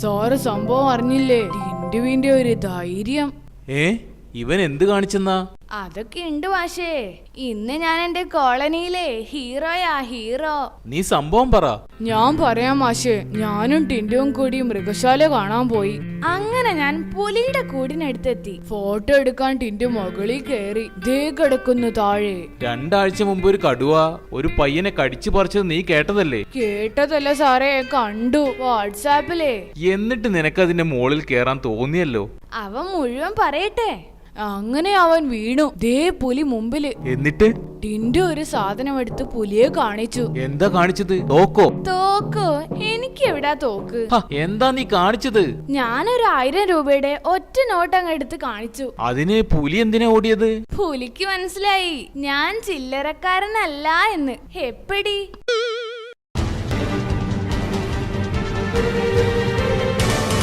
Sir സംഭവം അറിഞ്ഞില്ലേ? ടിൻഡുവിന്റെ ഒരു ധൈര്യം. ഏ? ഇവൻ എന്ത് കാണിച്ചെന്നാ? അതൊക്കെ ഉണ്ട് മാഷേ. ഇന്ന് ഞാൻ എന്റെ കോളനിയിലെ ഹീറോയാ ഹീറോ. നീ സംഭവം പറ. ഞാൻ പറയാം മാഷേ ഞാനും ടിൻഡുവും കൂടി മൃഗശാല കാണാൻ പോയി. അങ്ങനെ ഞാൻ പുലിയുടെ കൂടിനടുത്തെത്തി. ഫോട്ടോ എടുക്കാൻ ടിൻഡു മുകളിൽ കയറി ദേ കിടക്കുന്നു താഴെ. രണ്ടാഴ്ച മുമ്പ് ഒരു കടുവ ഒരു പയ്യനെ കടിച്ചു പറിച്ചത് നീ കേട്ടതല്ലേ? കേട്ടതല്ല സാറേ കണ്ടു വാട്സാപ്പിലേ. എന്നിട്ട് നിനക്ക് അതിന്റെ മുകളിൽ കേറാൻ തോന്നിയല്ലോ? അവ മുഴുവൻ പറയട്ടെ. അങ്ങനെ അവൻ വീണു. ദേ പുലി മുമ്പിൽ എന്നിട്ട്? ടിൻഡു ഒരു സാധനം എടുത്ത് പുലിയെ കാണിച്ചു. എന്താ കാണിച്ചത്? തോക്കോ? തോക്കോ? എനിക്ക് എവിടാ തോക്ക് എന്താ നീ കാണിച്ചത്? ഞാനൊരു ആയിരം രൂപയുടെ ഒറ്റ നോട്ട് അങ്ങ് എടുത്ത് കാണിച്ചു. അതിന് പുലി എന്തിനാ ഓടിയത്? പുലിക്ക് മനസ്സിലായി. ഞാൻ ചില്ലറക്കാരനല്ല എന്ന്. എപ്പടി?